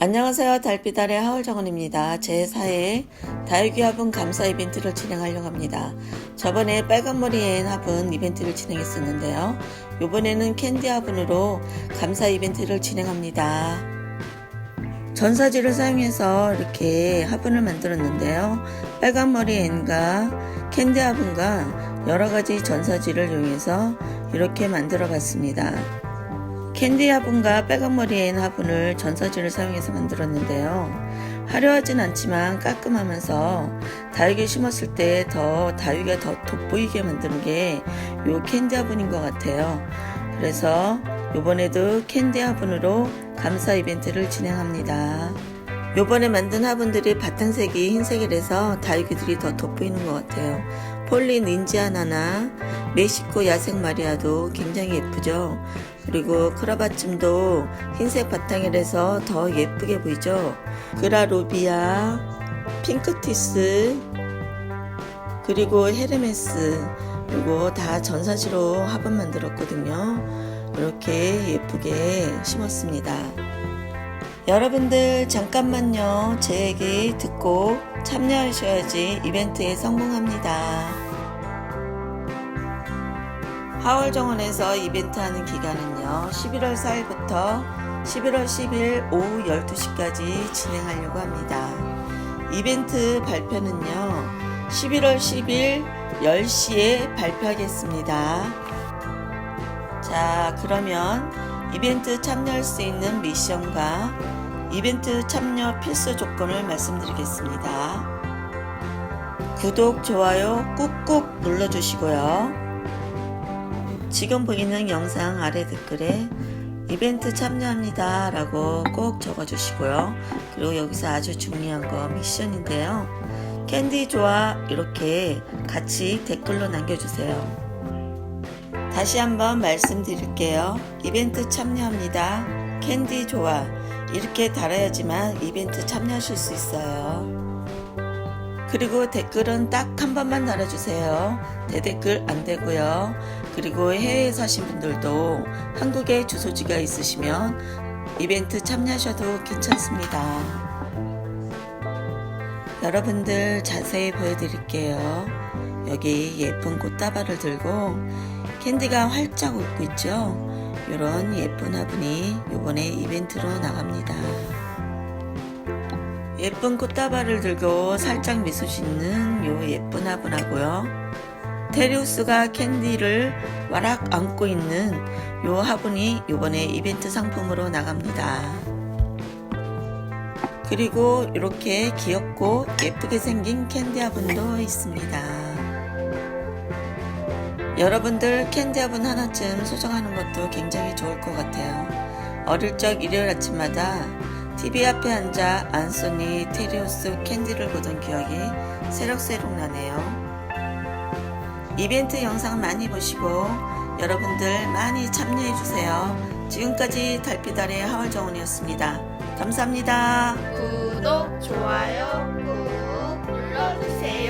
안녕하세요. 달빛달의 하울정원입니다. 제4회 다육이 화분 감사 이벤트를 진행하려고 합니다. 저번에 빨간머리엔 화분 이벤트를 진행했었는데요. 이번에는 캔디 화분으로 감사 이벤트를 진행합니다. 전사지를 사용해서 이렇게 화분을 만들었는데요. 빨간머리 앤과 캔디 화분과 여러가지 전사지를 이용해서 이렇게 만들어 봤습니다. 캔디 화분과 빨간머리 앤 화분을 전사지를 사용해서 만들었는데요. 화려하진 않지만 깔끔하면서 다육이 심었을 때 더 다육이가 더 돋보이게 만드는 게 요 캔디 화분인 것 같아요. 그래서 요번에도 캔디 화분으로 감사 이벤트를 진행합니다. 요번에 만든 화분들이 바탕색이 흰색이라서 다육이들이 더 돋보이는 것 같아요. 폴린 인지아나나 멕시코 야생 마리아도 굉장히 예쁘죠. 그리고 크라바쯤도 흰색 바탕이라서 더 예쁘게 보이죠. 그라로비아, 핑크티스, 그리고 헤르메스, 그리고 다 전사지로 화분 만들었거든요. 이렇게 예쁘게 심었습니다. 여러분들 잠깐만요. 제 얘기 듣고 참여하셔야지 이벤트에 성공합니다. 하월 정원에서 이벤트 하는 기간은요. 11월 4일부터 11월 10일 오후 12시까지 진행하려고 합니다. 이벤트 발표는요. 11월 10일 10시에 발표하겠습니다. 자, 그러면 이벤트 참여할 수 있는 미션과 이벤트 참여 필수 조건을 말씀드리겠습니다. 구독, 좋아요 꾹꾹 눌러주시고요. 지금 보이는 영상 아래 댓글에 이벤트 참여합니다 라고 꼭 적어주시고요. 그리고 여기서 아주 중요한 거 미션인데요. 캔디 좋아 이렇게 같이 댓글로 남겨주세요. 다시 한번 말씀드릴게요. 이벤트 참여합니다. 캔디 좋아. 이렇게 달아야지만 이벤트 참여하실 수 있어요. 그리고 댓글은 딱 한 번만 달아주세요. 대댓글 안 되고요. 그리고 해외에 사신 분들도 한국에 주소지가 있으시면 이벤트 참여하셔도 괜찮습니다. 여러분들 자세히 보여드릴게요. 여기 예쁜 꽃다발을 들고 캔디가 활짝 웃고 있죠? 이런 예쁜 화분이 이번에 이벤트로 나갑니다. 예쁜 꽃다발을 들고 살짝 미소 짓는 요 예쁜 화분하고요. 테리우스가 캔디를 와락 안고 있는 요 화분이 이번에 이벤트 상품으로 나갑니다. 그리고 이렇게 귀엽고 예쁘게 생긴 캔디 화분도 있습니다. 여러분들 캔디 화분 하나쯤 소장하는 것도 굉장히 좋을 것 같아요. 어릴 적 일요일 아침마다 TV 앞에 앉아 안소니 테리오스 캔디를 보던 기억이 새록새록 나네요. 이벤트 영상 많이 보시고 여러분들 많이 참여해주세요. 지금까지 달빛 아래 하월정원이었습니다. 감사합니다. 구독, 좋아요 꾹 눌러주세요.